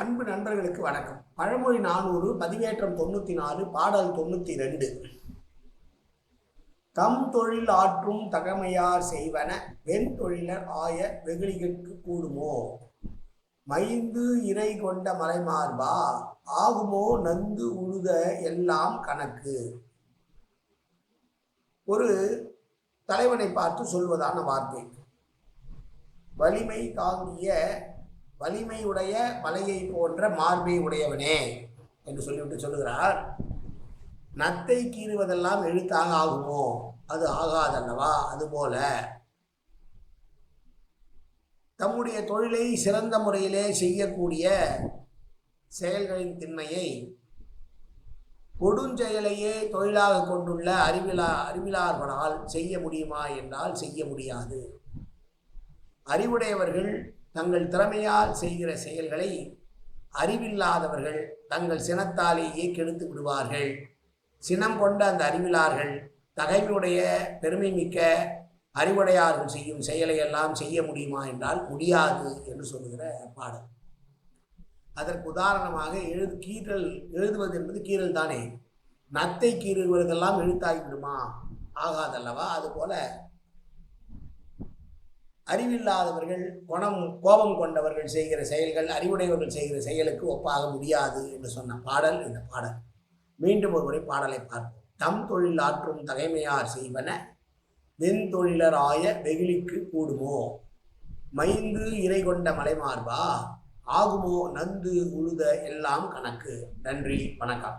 அன்பு நண்பர்களுக்கு வணக்கம். பழமொழி நானூறு பதிவேற்றம் தொண்ணூற்றி நாலு பாடல் தொண்ணூற்றி ரெண்டு தம் தொழில் ஆற்றும் தகமையார் செய்வன வெண் தொழிலர் ஆய வெகுளிகளுக்கு கூடுமோ? மைந்து இறை கொண்ட மலைமார்பா ஆகுமோ நந்து உழுத எல்லாம் கணக்கு? ஒரு தலைவனை பார்த்து சொல்வதான வார்த்தை. வலிமை தாங்கிய வலிமையுடைய மலையை போன்ற மார்பை உடையவனே என்று சொல்லிவிட்டு சொல்லுகிறார். நத்தை கீறுவதெல்லாம் எழுத்தாக ஆகுமோ? அது ஆகாதல்லவா? அதுபோல தம்முடைய தொழிலை சிறந்த முறையிலே செய்யக்கூடிய செயல்களின் திண்மையை கொடுஞ்செயலையே தொழிலாக கொண்டுள்ள அறிவிலா அறிவிலார்களால் செய்ய முடியுமா? என்றால் செய்ய முடியாது. அறிவுடையவர்கள் தங்கள் திறமையால் செய்கிற செயல்களை அறிவில்லாதவர்கள் தங்கள் சினத்தாலேயே கெடுத்து விடுவார்கள். சினம் கொண்ட அந்த அறிவிலார்கள் தகைமையுடைய பெருமை மிக்க அறிவுடையார்கள் செய்யும் செயலை எல்லாம் செய்ய முடியுமா என்றால் முடியாது என்று சொல்லுகிற பாடல். அதற்கு உதாரணமாக எழுது கீறல் எழுதுவது என்பது கீறல் தானே. நத்தை கீறுவதெல்லாம் எழுத்தாகிவிடுமா ஆகாதல்லவா? அதுபோல அறிவில்லாதவர்கள் குணம் கோபம் கொண்டவர்கள் செய்கிற செயல்கள் அறிவுடையவர்கள் செய்கிற செயலுக்கு ஒப்பாக முடியாது என்று சொன்ன பாடல் இந்த பாடல். மீண்டும் ஒரு முறை பாடலை பார்ப்போம். தம் தொழில் ஆற்றும் தகைமையார் செய்வன வெண்தொழிலராய வெகுளிக்கு கூடுமோ? மைந்து இறை கொண்ட மலைமார்பா ஆகுமோ நந்து உழுத எல்லாம் கணக்கு? நன்றி வணக்கம்.